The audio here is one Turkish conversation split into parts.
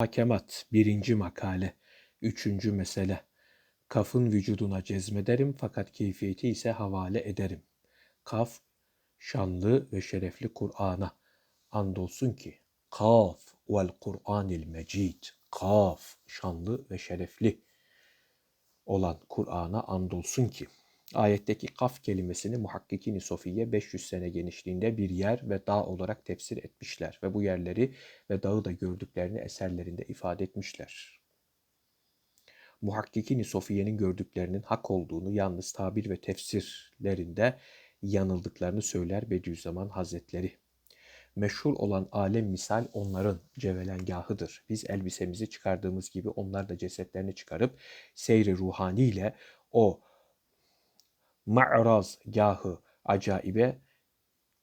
Hakemat 1. makale 3. mesele Kafın vücuduna cezmederim fakat keyfiyeti ise havale ederim. Kaf şanlı ve şerefli Kur'an'a andolsun ki Kaf vel Kur'anil Mecid Kaf şanlı ve şerefli olan Kur'an'a andolsun ki Ayetteki kaf kelimesini muhakkikini Sofiye 500 sene genişliğinde bir yer ve dağ olarak tefsir etmişler ve bu yerleri ve dağı da gördüklerini eserlerinde ifade etmişler. Muhakkikini Sofiye'nin gördüklerinin hak olduğunu yalnız tabir ve tefsirlerinde yanıldıklarını söyler Bediüzzaman Hazretleri. Meşhur olan alem misal onların cevelengahıdır. Biz elbisemizi çıkardığımız gibi onlar da cesetlerini çıkarıp seyri ruhaniyle o ma'raz gahı acaibe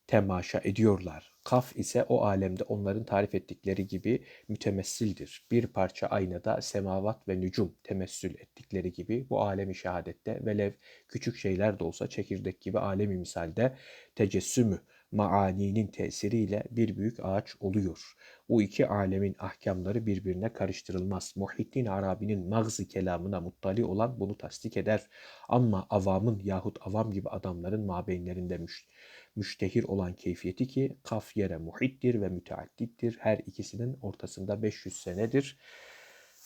temaşa ediyorlar. Kaf ise o alemde onların tarif ettikleri gibi mütemessildir. Bir parça aynada semavat ve nücum temessül ettikleri gibi bu alemi şehadette velev küçük şeyler de olsa çekirdek gibi alemi misalde tecessümü maaninin tesiriyle bir büyük ağaç oluyor. Bu iki alemin ahkamları birbirine karıştırılmaz. Muhittin Arabi'nin mağzi kelamına muttali olan bunu tasdik eder. Ama avamın yahut avam gibi adamların mabeyinlerinde müş müştehir olan keyfiyeti ki kaf yere muhittir ve müteaddittir. Her ikisinin ortasında 500 senedir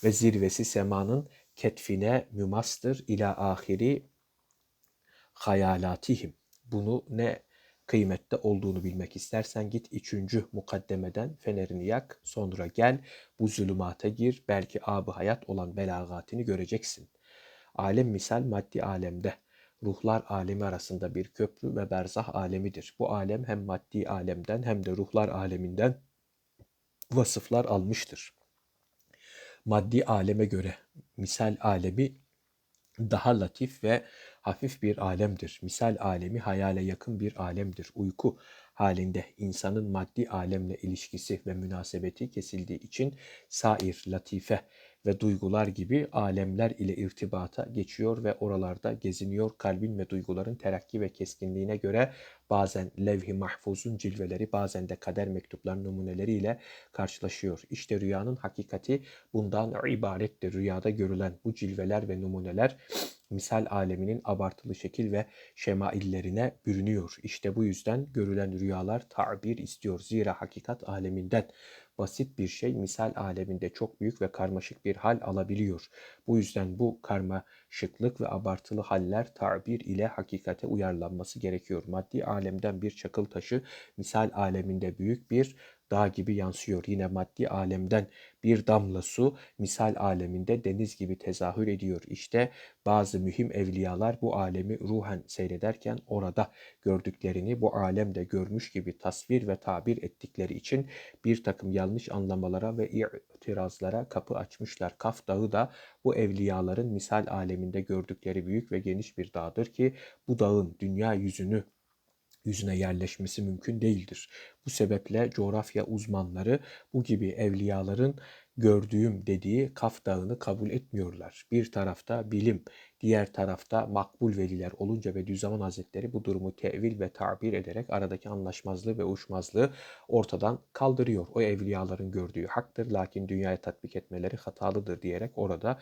ve zirvesi semanın ketfine mümastır ila ahiri hayalatihim. Bunu ne kıymette olduğunu bilmek istersen git üçüncü mukaddemeden fenerini yak sonra gel bu zulümata gir belki abı hayat olan belagatini göreceksin. Alem misal maddi alemde ruhlar alemi arasında bir köprü ve berzah alemidir. Bu alem hem maddi alemden hem de ruhlar aleminden vasıflar almıştır. Maddi aleme göre misal alemi daha latif ve hafif bir alemdir. Misal alemi hayale yakın bir alemdir. Uyku halinde insanın maddi alemle ilişkisi ve münasebeti kesildiği için sair, latife ve duygular gibi alemler ile irtibata geçiyor ve oralarda geziniyor. Kalbin ve duyguların terakki ve keskinliğine göre bazen levh-i mahfuzun cilveleri bazen de kader mektuplarının numuneleriyle karşılaşıyor. İşte rüyanın hakikati bundan ibarettir. Rüyada görülen bu cilveler ve numuneler misal aleminin abartılı şekil ve şemaillerine bürünüyor. İşte bu yüzden görülen rüyalar tabir istiyor. Zira hakikat aleminden basit bir şey misal aleminde çok büyük ve karmaşık bir hal alabiliyor. Bu yüzden bu karmaşıklık ve abartılı haller tabir ile hakikate uyarlanması gerekiyor. Maddi alemden bir çakıl taşı misal aleminde büyük bir dağ gibi yansıyor. Yine maddi alemden bir damla su misal aleminde deniz gibi tezahür ediyor. İşte bazı mühim evliyalar bu alemi ruhen seyrederken orada gördüklerini bu alemde görmüş gibi tasvir ve tabir ettikleri için bir takım yanlış anlamalara ve itirazlara kapı açmışlar. Kaf Dağı da bu evliyaların misal aleminde gördükleri büyük ve geniş bir dağdır ki bu dağın dünya yüzünü yüzüne yerleşmesi mümkün değildir. Bu sebeple coğrafya uzmanları bu gibi evliyaların gördüğüm dediği Kaf Dağı'nı kabul etmiyorlar. Bir tarafta bilim, diğer tarafta makbul veliler olunca ve Düzzaman Hazretleri bu durumu tevil ve tabir ederek aradaki anlaşmazlığı ve uyuşmazlığı ortadan kaldırıyor. O evliyaların gördüğü haktır lakin dünyaya tatbik etmeleri hatalıdır diyerek orada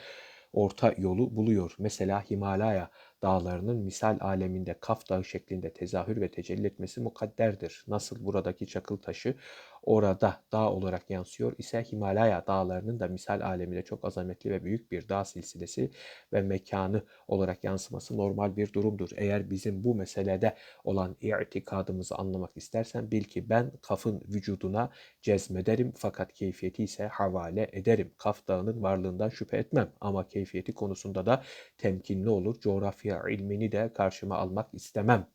orta yolu buluyor. Mesela Himalaya dağlarının misal aleminde Kaf Dağı şeklinde tezahür ve tecelli etmesi mukadderdir. Nasıl buradaki çakıl taşı orada dağ olarak yansıyor ise Himalaya dağlarının da misal aleminde çok azametli ve büyük bir dağ silsilesi ve mekanı olarak yansıması normal bir durumdur. Eğer bizim bu meselede olan i'tikadımızı anlamak istersen bil ki ben kafın vücuduna cezmederim fakat keyfiyeti ise havale ederim. Kaf dağının varlığından şüphe etmem ama keyfiyeti konusunda da temkinli olur. Coğrafya ilmini de karşıma almak istemem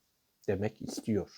demek istiyor.